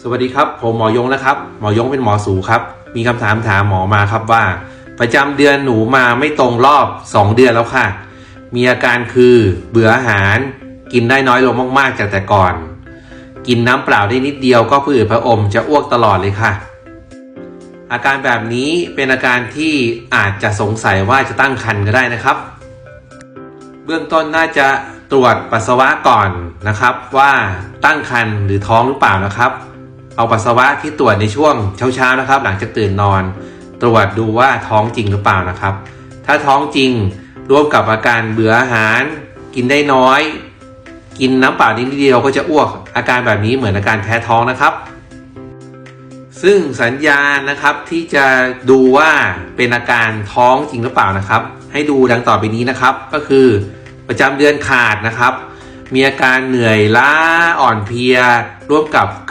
สวัสดีครับ ผมหมอยงนะครับ หมอยงเป็นหมอสูครับ มีคำถามถามหมอมาครับว่า ประจำเดือนหนูมาไม่ตรงรอบ 2 เดือนแล้วค่ะ มีอาการคือเบื่ออาหาร กินได้น้อยลงมากๆจากแต่ก่อน กินน้ำเปล่าได้นิดเดียวก็ผืดพระอมจะอ้วกตลอดเลยค่ะ อาการแบบนี้เป็นอาการที่อาจจะสงสัยว่าจะตั้งครรภ์ก็ได้นะครับ เบื้องต้นน่าจะตรวจปัสสาวะก่อนนะครับ ว่าตั้งครรภ์หรือท้องหรือเปล่านะครับ เอาปัสสาวะที่ตรวจในช่วงเช้าๆนะครับ หลังจากตื่นนอน ตรวจดูว่าท้องจริงหรือเปล่านะครับ ถ้าท้องจริงร่วมกับอาการเบื่ออาหาร กินได้น้อย กินน้ำเปล่านิดเดียวก็จะอ้วก อาการแบบนี้เหมือนอาการแพ้ท้องนะครับ ซึ่งสัญญาณนะครับที่จะดูว่าเป็นอาการท้องจริงหรือเปล่านะครับ ให้ดูดังต่อไปนี้นะครับ ก็คือประจำเดือนขาดนะครับ มีอาการเหนื่อยล้าอ่อนเพลียร่วมกับ